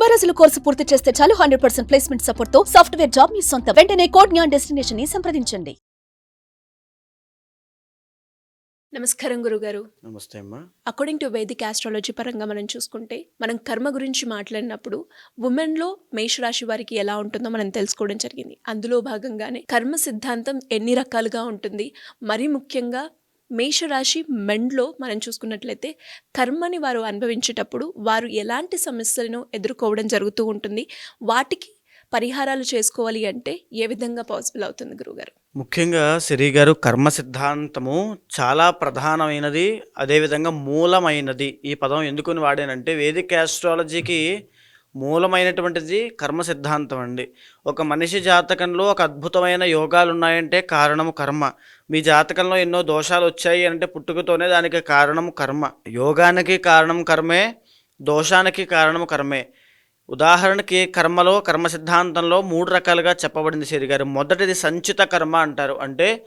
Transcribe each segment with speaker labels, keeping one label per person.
Speaker 1: తొంభై రోజుల కోర్సు పూర్తి చేస్తే చాలు హండ్రెడ్ పర్సెంట్ ప్లేస్మెంట్ సపోర్ట్తో సాఫ్ట్వేర్ జాబ్ మీ సొంతం. వెంటనే కోడ్ జ్ఞాన్ డెస్టినేషన్ని సంప్రదించండి.
Speaker 2: నమస్కారం గురుగారు.
Speaker 3: నమస్తే అమ్మా.
Speaker 2: అకార్డింగ్ టు వేదిక్ ఆస్ట్రాలజీ పరంగా మనం చూసుకుంటే మనం కర్మ గురించి మాట్లాడినప్పుడు ఉమెన్లో మేషరాశి వారికి ఎలా ఉంటుందో మనం తెలుసుకోవడం జరిగింది. అందులో భాగంగానే కర్మ సిద్ధాంతం ఎన్ని రకాలుగా ఉంటుంది మరీ ముఖ్యంగా మేషరాశి మెండ్లో మనం చూసుకున్నట్లయితే కర్మని వారు అనుభవించేటప్పుడు వారు ఎలాంటి సమస్యలను ఎదుర్కోవడం జరుగుతూ ఉంటుంది వాటికి పరిహారాలు చేసుకోవాలి అంటే ఏ విధంగా పాసిబుల్ అవుతుంది గురుగారు?
Speaker 3: ముఖ్యంగా సిరి గారు కర్మ సిద్ధాంతము చాలా ప్రధానమైనది అదేవిధంగా మూలమైనది. ఈ పదం ఎందుకుని వాడానంటే వేదిక ఆస్ట్రాలజీకి మూలమైనటువంటిది కర్మ సిద్ధాంతం అండి. ఒక మనిషి జాతకంలో ఒక అద్భుతమైన యోగాలు ఉన్నాయంటే కారణము కర్మ. మీ జాతకంలో ఎన్నో దోషాలు వచ్చాయి అంటే పుట్టుకతోనే దానికి కారణము కర్మ. యోగానికి కారణం కర్మే దోషానికి కారణము కర్మే. ఉదాహరణకి కర్మలో కర్మ సిద్ధాంతంలో మూడు రకాలుగా చెప్పబడింది సిరి గారు. మొదటిది సంచిత కర్మ అంటారు. అంటే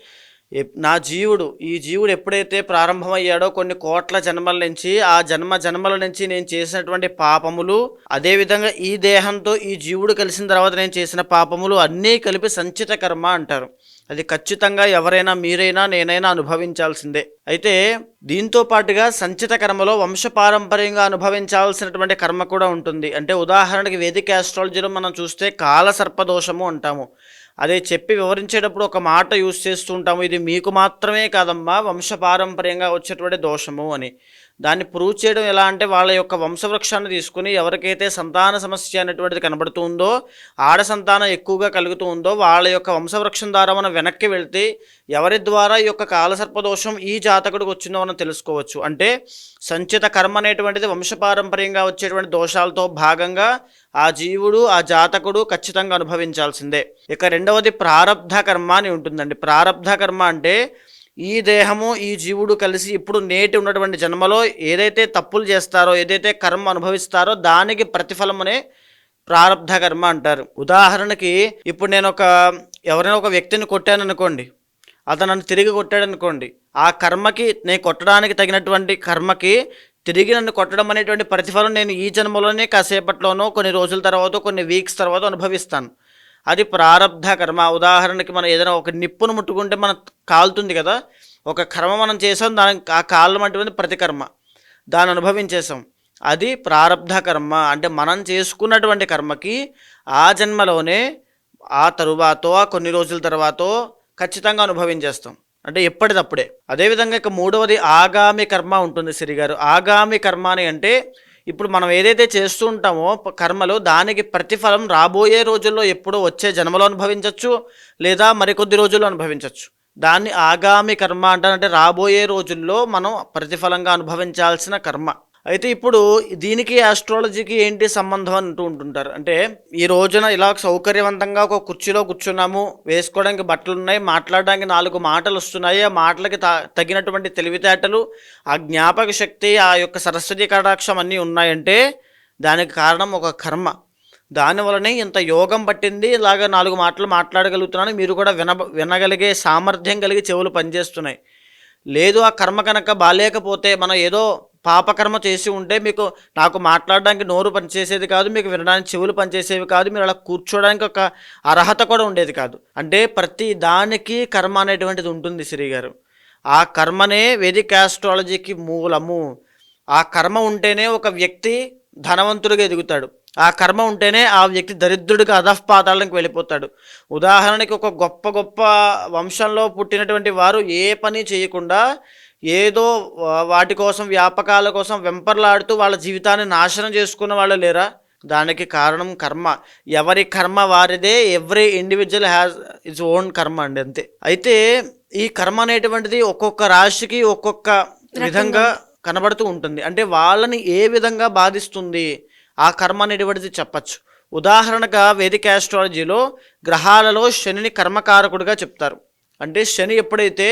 Speaker 3: నా జీవుడు ఈ జీవుడు ఎప్పుడైతే ప్రారంభమయ్యాడో కొన్ని కోట్ల జన్మల నుంచి ఆ జన్మ జన్మల నుంచి నేను చేసినటువంటి పాపములు అదేవిధంగా ఈ దేహంతో ఈ జీవుడు కలిసిన తర్వాత నేను చేసిన పాపములు అన్నీ కలిపి సంచిత కర్మ అంటారు. అది ఖచ్చితంగా ఎవరైనా మీరైనా నేనైనా అనుభవించాల్సిందే. అయితే దీంతో పాటుగా సంచిత కర్మలో వంశపారంపర్యంగా అనుభవించాల్సినటువంటి కర్మ కూడా ఉంటుంది. అంటే ఉదాహరణకి వేదిక ఆస్ట్రాలజీలో మనం చూస్తే కాల సర్పదోషము అంటాము. అదే చెప్పి వివరించేటప్పుడు ఒక మాట యూస్ చేస్తూ ఉంటాము. ఇది మీకు మాత్రమే కాదమ్మా వంశపారంపర్యంగా వచ్చేటువంటి దోషము అని. దాన్ని ప్రూవ్ చేయడం ఎలా అంటే వాళ్ళ యొక్క వంశవృక్షాన్ని తీసుకుని ఎవరికైతే సంతాన సమస్య అనేటువంటిది కనబడుతూ ఉందో ఆడ సంతానం ఎక్కువగా కలుగుతూ ఉందో వాళ్ళ యొక్క వంశవృక్షం ద్వారా మనం వెనక్కి వెళ్తే ఎవరి ద్వారా ఈ యొక్క కాలసర్పదోషం ఈ జాతకుడికి వచ్చిందో మనం తెలుసుకోవచ్చు. అంటే సంచిత కర్మ అనేటువంటిది వంశపారంపర్యంగా వచ్చేటువంటి దోషాలతో భాగంగా ఆ జీవుడు ఆ జాతకుడు ఖచ్చితంగా అనుభవించాల్సిందే. ఇక రెండవది ప్రారబ్ధ కర్మ అని ఉంటుందండి. ప్రారబ్ధ కర్మ అంటే ఈ దేహము ఈ జీవుడు కలిసి ఇప్పుడు నేటి ఉన్నటువంటి జన్మలో ఏదైతే తప్పులు చేస్తారో ఏదైతే కర్మ అనుభవిస్తారో దానికి ప్రతిఫలమనే ప్రారబ్ధ కర్మ అంటారు. ఉదాహరణకి ఇప్పుడు నేను ఒక ఎవరైనా ఒక వ్యక్తిని కొట్టాను అనుకోండి అతను నన్ను తిరిగి కొట్టాడు అనుకోండి ఆ కర్మకి నేను కొట్టడానికి తగినటువంటి కర్మకి తిరిగి నన్ను కొట్టడం అనేటువంటి ప్రతిఫలం నేను ఈ జన్మలోనే కాసేపట్లోనో కొన్ని రోజుల తర్వాత కొన్ని వీక్స్ తర్వాత అనుభవిస్తాను. అది ప్రారబ్ధ కర్మ. ఉదాహరణకి మనం ఏదైనా ఒక నిప్పును ముట్టుకుంటే మనం కాలుతుంది కదా ఒక కర్మ మనం చేసాం దాని ఆ కాలం అటువంటి ప్రతికర్మ. దాన్ని అనుభవించేసాం అది ప్రారబ్ధ కర్మ. అంటే మనం చేసుకున్నటువంటి కర్మకి ఆ జన్మలోనే ఆ తరువాతో కొన్ని రోజుల తర్వాతో ఖచ్చితంగా అనుభవించేస్తాం. అంటే ఎప్పటిదప్పుడే. అదేవిధంగా ఇక మూడవది ఆగామి కర్మ ఉంటుంది సిరిగారు ఆగామి కర్మ అని అంటే ఇప్పుడు మనం ఏదైతే చేస్తూ ఉంటామో కర్మలు దానికి ప్రతిఫలం రాబోయే రోజుల్లో ఎప్పుడో వచ్చే జన్మలో అనుభవించవచ్చు లేదా మరికొద్ది రోజుల్లో అనుభవించవచ్చు దాన్ని ఆగామి కర్మ అంటారంటే రాబోయే రోజుల్లో మనం ప్రతిఫలంగా అనుభవించాల్సిన కర్మ. అయితే ఇప్పుడు దీనికి ఆస్ట్రాలజీకి ఏంటి సంబంధం అంటూ ఉంటుంటారు? అంటే ఈ రోజున ఇలా సౌకర్యవంతంగా ఒక కుర్చీలో కూర్చున్నాము వేసుకోవడానికి బట్టలు ఉన్నాయి మాట్లాడడానికి నాలుగు మాటలు వస్తున్నాయి ఆ మాటలకి త- తగినటువంటి తెలివితేటలు ఆ జ్ఞాపక శక్తి ఆ యొక్క సరస్వతి కటాక్షం అన్నీ ఉన్నాయంటే దానికి కారణం ఒక కర్మ. దానివలనే ఇంత యోగం పట్టింది ఇలాగ నాలుగు మాటలు మాట్లాడగలుగుతున్నాను మీరు కూడా విన వినగలిగే సామర్థ్యం కలిగి చెవులు పనిచేస్తున్నాయి. లేదు ఆ కర్మ కనుక బాలేకపోతే మనం ఏదో పాపకర్మ చేసి ఉంటే మీకు నాకు మాట్లాడడానికి నోరు పనిచేసేది కాదు మీకు వినడానికి చెవులు పనిచేసేవి కాదు మీరు అలా కూర్చోడానికి ఒక అర్హత కూడా ఉండేది కాదు. అంటే ప్రతి దానికి కర్మ అనేటువంటిది ఉంటుంది శ్రీగారు ఆ కర్మనే వేదిక ఆస్ట్రాలజీకి మూలము. ఆ కర్మ ఉంటేనే ఒక వ్యక్తి ధనవంతుడిగా ఎదుగుతాడు. ఆ కర్మ ఉంటేనే ఆ వ్యక్తి దరిద్రుడిగా అధఃపాతాలకు వెళ్ళిపోతాడు. ఉదాహరణకి ఒక గొప్ప గొప్ప వంశంలో పుట్టినటువంటి వారు ఏ పని చేయకుండా ఏదో వాటి కోసం వ్యాపకాల కోసం వెంపర్లాడుతూ వాళ్ళ జీవితాన్ని నాశనం చేసుకున్న వాళ్ళు లేరా? దానికి కారణం కర్మ. ఎవరి కర్మ వారిదే every individual has its own karma అండి అంతే. అయితే ఈ కర్మ అనేటువంటిది ఒక్కొక్క రాశికి ఒక్కొక్క విధంగా కనబడుతూ ఉంటుంది. అంటే వాళ్ళని ఏ విధంగా బాధిస్తుంది? ఆ కర్మ అనేటువంటిది చెప్పచ్చు. ఉదాహరణగా వేదిక ఆస్ట్రాలజీలో గ్రహాలలో శనిని కర్మకారకుడిగా చెప్తారు. అంటే శని ఎప్పుడైతే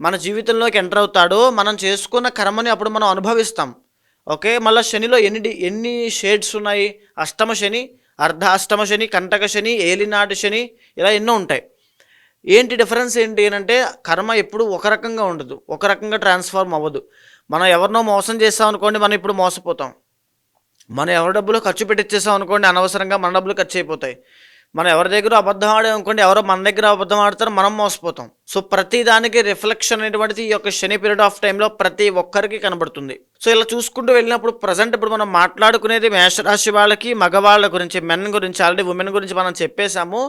Speaker 3: మన జీవితంలోకి ఎంటర్ అవుతాడో మనం చేసుకున్న కర్మని అప్పుడు మనం అనుభవిస్తాం. ఓకే? మళ్ళీ శనిలో ఎన్ని డి- ఎన్ని షేడ్స్ ఉన్నాయి? అష్టమ శని అర్ధ అష్టమ శని కంటక శని ఏలినాటి శని ఇలా ఎన్నో ఉంటాయి. ఏంటి డిఫరెన్స్ ఏంటి అని అంటే కర్మ ఎప్పుడు ఒక రకంగా ఉండదు. ఒక రకంగా ట్రాన్స్ఫార్మ్ అవ్వదు. మనం ఎవరినో మోసం చేస్తాం అనుకోండి మనం ఇప్పుడు మోసపోతాం. మనం ఎవరి డబ్బులు ఖర్చు పెట్టించేసాం అనుకోండి అనవసరంగా మన డబ్బులు ఖర్చు అయిపోతాయి. మనం ఎవరి దగ్గర అబద్ధం ఆడాం అనుకోండి ఎవరో మన దగ్గర అబద్ధం ఆడతారో మనం మోసపోతాం. సో ప్రతి దానికి రిఫ్లెక్షన్ అనేటువంటిది ఈ యొక్క శని పీరియడ్ ఆఫ్ టైంలో ప్రతి ఒక్కరికి కనబడుతుంది. సో ఇలా చూసుకుంటూ వెళ్ళినప్పుడు ప్రజెంట్ ఇప్పుడు మనం మాట్లాడుకునేది మేషరాశి వాళ్ళకి మగవాళ్ళ గురించి మెన్ గురించి ఆల్రెడీ ఉమెన్ గురించి మనం చెప్పేశాము.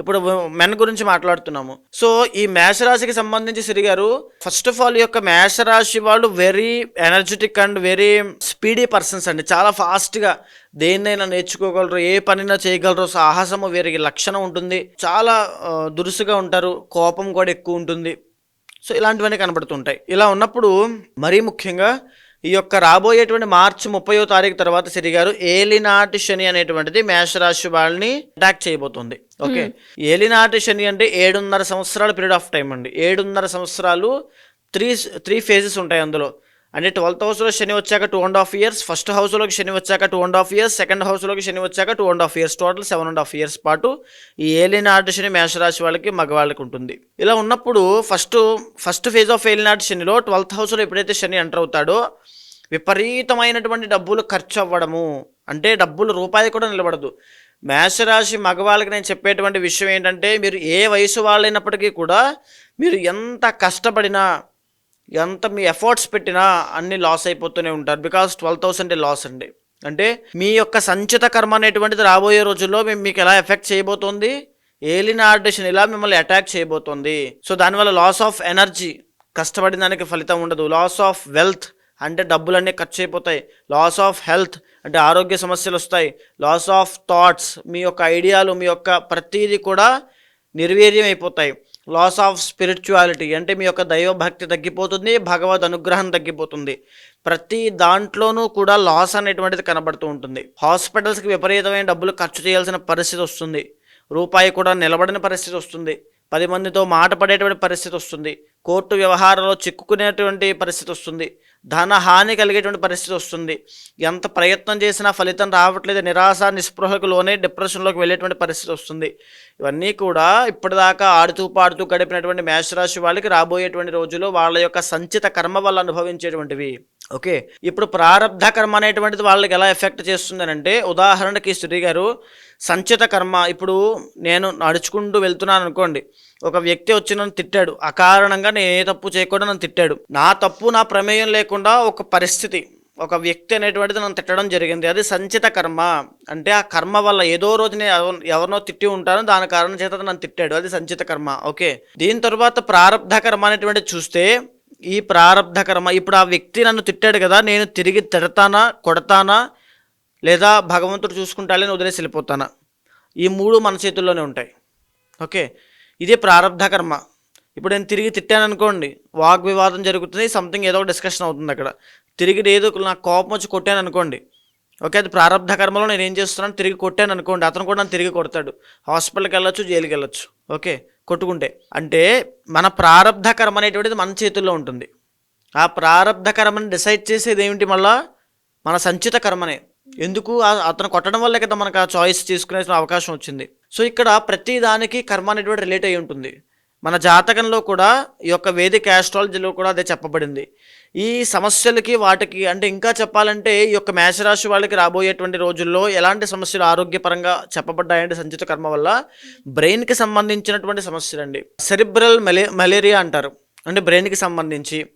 Speaker 3: ఇప్పుడు మెన్ గురించి మాట్లాడుతున్నాము. సో ఈ మేషరాశికి సంబంధించి సిరి గారు ఫస్ట్ ఆఫ్ ఆల్ ఈ యొక్క మేషరాశి వాళ్ళు very energetic and very speedy persons అండి. చాలా ఫాస్ట్గా దేన్నైనా నేర్చుకోగలరు ఏ పనైనా చేయగలరు. సాహసము వీరికి లక్షణం ఉంటుంది. చాలా దురుసుగా ఉంటారు. కోపం కూడా ఎక్కువ ఉంటుంది. సో ఇలాంటివన్నీ కనబడుతుంటాయి. ఇలా ఉన్నప్పుడు మరీ ముఖ్యంగా ఈ యొక్క రాబోయేటువంటి మార్చి ముప్పయో తారీఖు తర్వాత సిరి గారు ఏలినాటి శని అనేటువంటిది మేషరాశి వాళ్ళని అటాక్ చేయబోతుంది. ఓకే? ఏలినాటి శని అంటే ఏడున్నర సంవత్సరాల పీరియడ్ ఆఫ్ టైం అండి. ఏడున్నర సంవత్సరాలు త్రీ త్రీ ఫేజెస్ ఉంటాయి అందులో. అంటే ట్వెల్త్ హౌస్లో శని వచ్చాక two and half years first హౌస్లోకి శని వచ్చాక two and half years second హౌస్లోకి శని వచ్చాక two and half years total seven and half years పాటు ఈ ఏలినాటి శని మేషరాశి వాళ్ళకి మగవాళ్ళకి ఉంటుంది. ఇలా ఉన్నప్పుడు ఫస్ట్ ఫస్ట్ ఫేజ్ ఆఫ్ ఏలినాటి శనిలో ట్వెల్త్ హౌస్లో ఎప్పుడైతే శని ఎంటర్ అవుతాడో విపరీతమైనటువంటి డబ్బులు ఖర్చు అవ్వడము అంటే డబ్బులు రూపాయి కూడా నిలబడదు. మేషరాశి మగవాళ్ళకి నేను చెప్పేటువంటి విషయం ఏంటంటే మీరు ఏ వయసు వాళ్ళైనప్పటికీ కూడా మీరు ఎంత కష్టపడినా ఎంత మీ ఎఫర్ట్స్ పెట్టినా అన్ని లాస్ అయిపోతూనే ఉంటారు. బికాస్ ట్వెల్వ్ థౌసండ్ లాస్ అండి. అంటే మీ యొక్క సంచిత కర్మ అనేటువంటిది రాబోయే రోజుల్లో మేము మీకు ఎలా ఎఫెక్ట్ చేయబోతోంది? ఏలిన ఆర్డేషన్ ఇలా మిమ్మల్ని అటాక్ చేయబోతోంది. సో దానివల్ల లాస్ ఆఫ్ ఎనర్జీ కష్టపడిన దానికి ఫలితం ఉండదు. లాస్ ఆఫ్ వెల్త్ అంటే డబ్బులన్నీ ఖర్చు అయిపోతాయి. లాస్ ఆఫ్ హెల్త్ అంటే ఆరోగ్య సమస్యలు వస్తాయి. లాస్ ఆఫ్ థాట్స్ మీ యొక్క ఐడియాలు మీ యొక్క ప్రతీది కూడా నిర్వీర్యం అయిపోతాయి. లాస్ ఆఫ్ స్పిరిచువాలిటీ అంటే మీ యొక్క దైవభక్తి తగ్గిపోతుంది భగవద్ అనుగ్రహం తగ్గిపోతుంది. ప్రతి దాంట్లోనూ కూడా లాస్ అనేటువంటిది కనబడుతూ ఉంటుంది. హాస్పిటల్స్కి విపరీతమైన డబ్బులు ఖర్చు చేయాల్సిన పరిస్థితి వస్తుంది. రూపాయి కూడా నిలబడిన పరిస్థితి వస్తుంది. పది మందితో మాట పడేటువంటి పరిస్థితి వస్తుంది. కోర్టు వ్యవహారంలో చిక్కుకునేటువంటి పరిస్థితి వస్తుంది. ధన హాని కలిగేటువంటి పరిస్థితి వస్తుంది. ఎంత ప్రయత్నం చేసినా ఫలితం రావట్లేదు. నిరాశ నిస్పృహకు లోనే డిప్రెషన్లోకి వెళ్ళేటువంటి పరిస్థితి వస్తుంది. ఇవన్నీ కూడా ఇప్పటిదాకా ఆడుతూ పాడుతూ గడిపినటువంటి మేషరాశి వాళ్ళకి రాబోయేటువంటి రోజుల్లో వాళ్ళ యొక్క సంచిత కర్మ వల్ల అనుభవించేటువంటివి. ఓకే? ఇప్పుడు ప్రారంధ కర్మ అనేటువంటిది వాళ్ళకి ఎలా ఎఫెక్ట్ చేస్తుందనంటే ఉదాహరణకి శ్రీ గారు సంచిత కర్మ. ఇప్పుడు నేను నడుచుకుంటూ వెళ్తున్నాను అనుకోండి. ఒక వ్యక్తి వచ్చి నన్ను తిట్టాడు. అకారణంగా నేను ఏ తప్పు చేయకుండా నన్ను తిట్టాడు. నా తప్పు నా ప్రమేయం లేకుండా ఒక పరిస్థితి ఒక వ్యక్తి అనేటువంటిది నన్ను తిట్టడం జరిగింది. అది సంచిత కర్మ. అంటే ఆ కర్మ వల్ల ఏదో రోజు నేను ఎవరినో తిట్టి ఉంటాను. దాని కారణం చేత నన్ను తిట్టాడు. అది సంచిత కర్మ. ఓకే. దీని తర్వాత ప్రారంధ కర్మ అనేటువంటిది చూస్తే ఈ ప్రారంధ కర్మ ఇప్పుడు ఆ వ్యక్తి నన్ను తిట్టాడు కదా నేను తిరిగి తిడతానా కొడతానా లేదా భగవంతుడు చూసుకుంటాడని వదిలేసి వెళ్ళిపోతానా? ఈ మూడు మన చేతుల్లోనే ఉంటాయి. ఓకే. ఇదే ప్రారంధ కర్మ. ఇప్పుడు నేను తిరిగి తిట్టాను అనుకోండి వాగ్వివాదం జరుగుతుంది సంథింగ్ ఏదో ఒక డిస్కషన్ అవుతుంది అక్కడ. తిరిగి ఏదో ఒక నాకు కోపం వచ్చి కొట్టాను అనుకోండి ఓకే అది ప్రారంధ కర్మలో నేను ఏం చేస్తున్నాను తిరిగి కొట్టాను అనుకోండి అతను కూడా నన్ను తిరిగి కొడతాడు. హాస్పిటల్కి వెళ్ళొచ్చు జైలుకి వెళ్ళొచ్చు ఓకే కొట్టుకుంటే. అంటే మన ప్రారంధ కర్మ అనేటువంటిది మన చేతుల్లో ఉంటుంది. ఆ ప్రారంధ కర్మని డిసైడ్ చేసేది ఏమిటి మళ్ళా? మన సంచిత కర్మనే. ఎందుకు? అతను కొట్టడం వల్లే కదా మనకు ఆ చాయిస్ తీసుకునే అవకాశం వచ్చింది. సో ఇక్కడ ప్రతి దానికి కర్మ అనేటువంటి రిలేట్ అయి ఉంటుంది. మన జాతకంలో కూడా ఈ యొక్క వేదిక ఆస్ట్రాలజీలో కూడా అదే చెప్పబడింది. ఈ సమస్యలకి వాటికి అంటే ఇంకా చెప్పాలంటే ఈ యొక్క మేషరాశి వాళ్ళకి రాబోయేటువంటి రోజుల్లో ఎలాంటి సమస్యలు ఆరోగ్యపరంగా చెప్పబడ్డాయంటే సంచిత కర్మ వల్ల బ్రెయిన్కి సంబంధించినటువంటి సమస్యలు అండి సెరిబ్రల్ మెలే మలేరియా అంటారు. అంటే బ్రెయిన్కి సంబంధించి.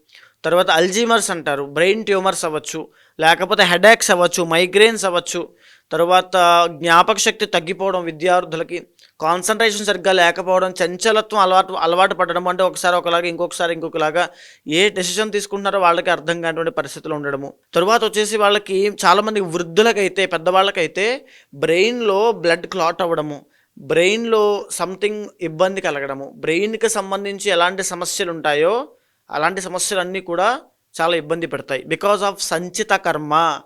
Speaker 3: తర్వాత అల్జీమర్స్ అంటారు. బ్రెయిన్ ట్యూమర్స్ అవ్వచ్చు. లేకపోతే హెడేక్స్ అవ్వచ్చు. మైగ్రెయిన్స్ అవ్వచ్చు. తరువాత జ్ఞాపక శక్తి తగ్గిపోవడం విద్యార్థులకి కాన్సన్ట్రేషన్ సరిగ్గా లేకపోవడం చంచలత్వం అలవాటు అలవాటు పడడం అంటే ఒకసారి ఒకలాగా ఇంకొకసారి ఇంకొకలాగా ఏ డెసిషన్ తీసుకుంటున్నారో వాళ్ళకి అర్థం కానిటువంటి పరిస్థితులు ఉండడము. తర్వాత వచ్చేసి వాళ్ళకి చాలామంది వృద్ధులకైతే పెద్దవాళ్ళకైతే బ్రెయిన్లో బ్లడ్ క్లాట్ అవ్వడము బ్రెయిన్లో సంథింగ్ ఇబ్బంది కలగడము బ్రెయిన్కి సంబంధించి ఎలాంటి సమస్యలు ఉంటాయో అలాంటి సమస్యలన్నీ కూడా చాలా ఇబ్బంది పెడతాయి. బికాజ్ ఆఫ్ సంచిత కర్మ.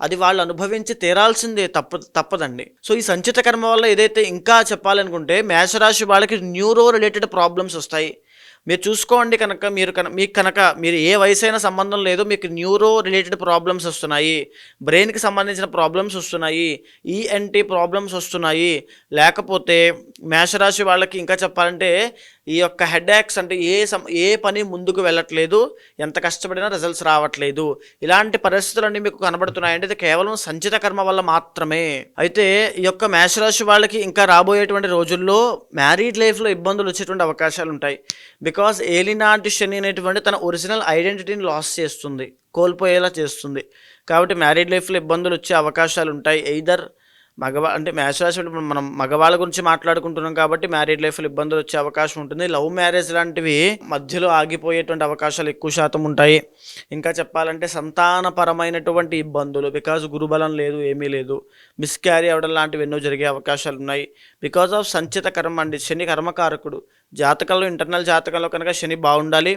Speaker 3: అది వాళ్ళు అనుభవించి తీరాల్సిందే తప్ప తప్పదండి. సో ఈ సంచిత కర్మ వల్ల ఏదైతే ఇంకా చెప్పాలనుకుంటే మేషరాశి వాళ్ళకి న్యూరో రిలేటెడ్ ప్రాబ్లమ్స్ వస్తాయి. మీరు చూసుకోండి కనుక మీరు కన మీకు కనుక మీరు ఏ వయసైనా సంబంధం లేదు మీకు న్యూరో రిలేటెడ్ ప్రాబ్లమ్స్ వస్తున్నాయి. బ్రెయిన్కి సంబంధించిన ప్రాబ్లమ్స్ వస్తున్నాయి. ఈఎన్టీ ప్రాబ్లమ్స్ వస్తున్నాయి. లేకపోతే మేషరాశి వాళ్ళకి ఇంకా చెప్పాలంటే ఈ యొక్క హెడ్ యాక్స్ అంటే ఏ సమ ఏ పని ముందుకు వెళ్ళట్లేదు ఎంత కష్టపడినా రిజల్ట్స్ రావట్లేదు. ఇలాంటి పరిస్థితులన్నీ మీకు కనబడుతున్నాయంటే ఇది కేవలం సంచిత కర్మ వల్ల మాత్రమే. అయితే ఈ యొక్క మేషరాశి వాళ్ళకి ఇంకా రాబోయేటువంటి రోజుల్లో మ్యారీడ్ లైఫ్లో ఇబ్బందులు వచ్చేటువంటి అవకాశాలు ఉంటాయి. బికాస్ ఏలినాటి శని అనేటువంటి తన ఒరిజినల్ ఐడెంటిటీని లాస్ చేస్తుంది కోల్పోయేలా చేస్తుంది. కాబట్టి మ్యారీడ్ లైఫ్లో ఇబ్బందులు వచ్చే అవకాశాలు ఉంటాయి. ఎయిదర్ మగవా అంటే మేషరాశి అంటే ఇప్పుడు మనం మగవాళ్ళ గురించి మాట్లాడుకుంటున్నాం కాబట్టి మ్యారీడ్ లైఫ్లో ఇబ్బందులు వచ్చే అవకాశం ఉంటుంది. లవ్ మ్యారేజ్ లాంటివి మధ్యలో ఆగిపోయేటువంటి అవకాశాలు ఎక్కువ శాతం ఉంటాయి. ఇంకా చెప్పాలంటే సంతానపరమైనటువంటి ఇబ్బందులు బికాజ్ గురుబలం లేదు ఏమీ లేదు మిస్క్యారీ అవ్వడం లాంటివి ఎన్నో జరిగే అవకాశాలు ఉన్నాయి. బికాజ్ ఆఫ్ సంచిత కర్మ అండి శని కర్మకారకుడు. జాతకంలో ఇంటర్నల్ జాతకంలో కనుక శని బాగుండాలి.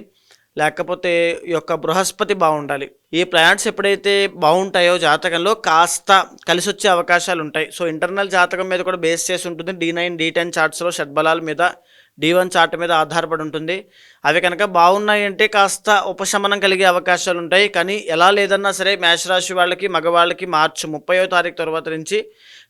Speaker 3: లేకపోతే ఈ యొక్క బృహస్పతి బాగుండాలి. ఈ ప్లానెట్స్ ఎప్పుడైతే బాగుంటాయో జాతకంలో కాస్త కలిసి వచ్చే అవకాశాలు ఉంటాయి. సో ఇంటర్నల్ జాతకం మీద కూడా బేస్ చేసి ఉంటుంది. డి నైన్ డి టెన్ చార్ట్స్లో షడ్బలాల మీద డి వన్ చార్ట్ మీద ఆధారపడి ఉంటుంది. అవి కనుక బాగున్నాయి అంటే కాస్త ఉపశమనం కలిగే అవకాశాలు ఉంటాయి కానీ ఎలా లేదన్నా సరే మేష రాశి వాళ్ళకి మగవాళ్ళకి మార్చి ముప్పయో తారీఖు తర్వాత నుంచి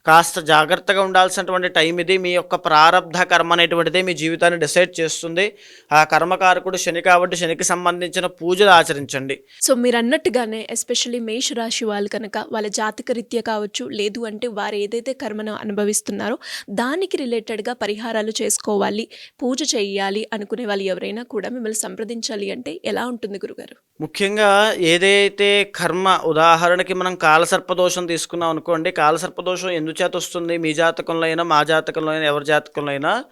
Speaker 3: కాస్త జాగ్రత్తగా ఉండాల్సినటువంటి టైం ఇది. మీ యొక్క ప్రారంధ కర్మ అనేటువంటిది మీ జీవితాన్ని డిసైడ్ చేస్తుంది. ఆ కర్మకారకుడు శని కాబట్టి శనికి సంబంధించిన పూజలు ఆచరించండి.
Speaker 2: సో మీరు అన్నట్టుగానే ఎస్పెషల్లీ మేష రాశి వాళ్ళు కనుక వాళ్ళ జాతక రీత్యా కావచ్చు లేదు అంటే వారు ఏదైతే కర్మను అనుభవిస్తున్నారో దానికి రిలేటెడ్గా పరిహారాలు చేసుకోవాలి పూజ చేయాలి అనుకునే వాళ్ళు ఎవరైనా కూడా మిమ్మల్ని సంప్రదించాలి అంటే ఎలా ఉంటుంది గురుగారు?
Speaker 3: ముఖ్యంగా ఏదైతే కర్మ ఉదాహరణకి మనం కాలసర్పదోషం తీసుకున్నాం అనుకోండి కాలసర్పదోషం ఎందుచేత వస్తుంది? మీ జాతకంలో అయినా మా జాతకంలో అయినా ఎవరి జాతకంలో అయినా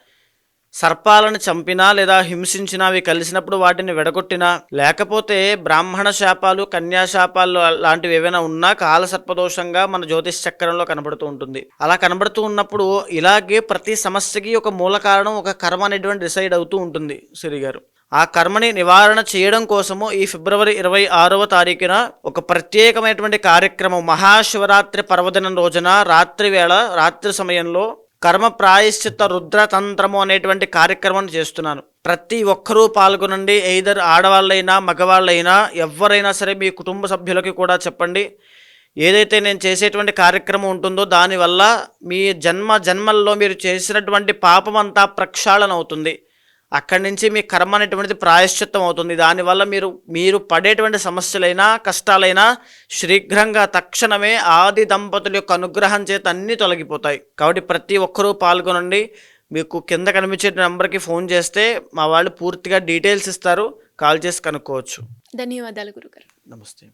Speaker 3: సర్పాలను చంపినా లేదా హింసించినా అవి కలిసినప్పుడు వాటిని విడగొట్టినా లేకపోతే బ్రాహ్మణ శాపాలు కన్యా శాపాలు లాంటివి ఏవైనా ఉన్నా కాలసర్పదోషంగా మన జ్యోతిష్ చక్రంలో కనబడుతూ ఉంటుంది. అలా కనబడుతూ ఉన్నప్పుడు ఇలాగే ప్రతి సమస్యకి ఒక మూల కారణం ఒక కర్మ అనేటువంటి డిసైడ్ అవుతూ ఉంటుంది సిరి గారు ఆ కర్మని నివారణ చేయడం కోసము ఈ ఫిబ్రవరి ఇరవై ఆరవ తారీఖున ఒక ప్రత్యేకమైనటువంటి కార్యక్రమం మహాశివరాత్రి పర్వదినం రోజున రాత్రి వేళ రాత్రి సమయంలో కర్మ ప్రాయశ్చిత్త రుద్రతంత్రము అనేటువంటి కార్యక్రమం చేస్తున్నాను. ప్రతి ఒక్కరూ పాల్గొనండి. ఎయిదర్ ఆడవాళ్ళైనా మగవాళ్ళైనా ఎవరైనా సరే మీ కుటుంబ సభ్యులకి కూడా చెప్పండి. ఏదైతే నేను చేసేటువంటి కార్యక్రమం ఉంటుందో దానివల్ల మీ జన్మ జన్మల్లో మీరు చేసినటువంటి పాపం అంతా ప్రక్షాళన అవుతుంది. అక్కడి నుంచి మీ కర్మ అనేటువంటిది ప్రాయశ్చిత్తం అవుతుంది. దానివల్ల మీరు మీరు పడేటువంటి సమస్యలైనా కష్టాలైనా శీఘ్రంగా తక్షణమే ఆది దంపతుల యొక్క అనుగ్రహం చేత అన్నీ తొలగిపోతాయి. కాబట్టి ప్రతి ఒక్కరూ పాల్గొనండి. మీకు కింద కనిపించే నెంబర్కి ఫోన్ చేస్తే మా వాళ్ళు పూర్తిగా డీటెయిల్స్ ఇస్తారు. కాల్ చేసి కనుక్కోవచ్చు.
Speaker 2: ధన్యవాదాలు గురుగారు.
Speaker 3: నమస్తే.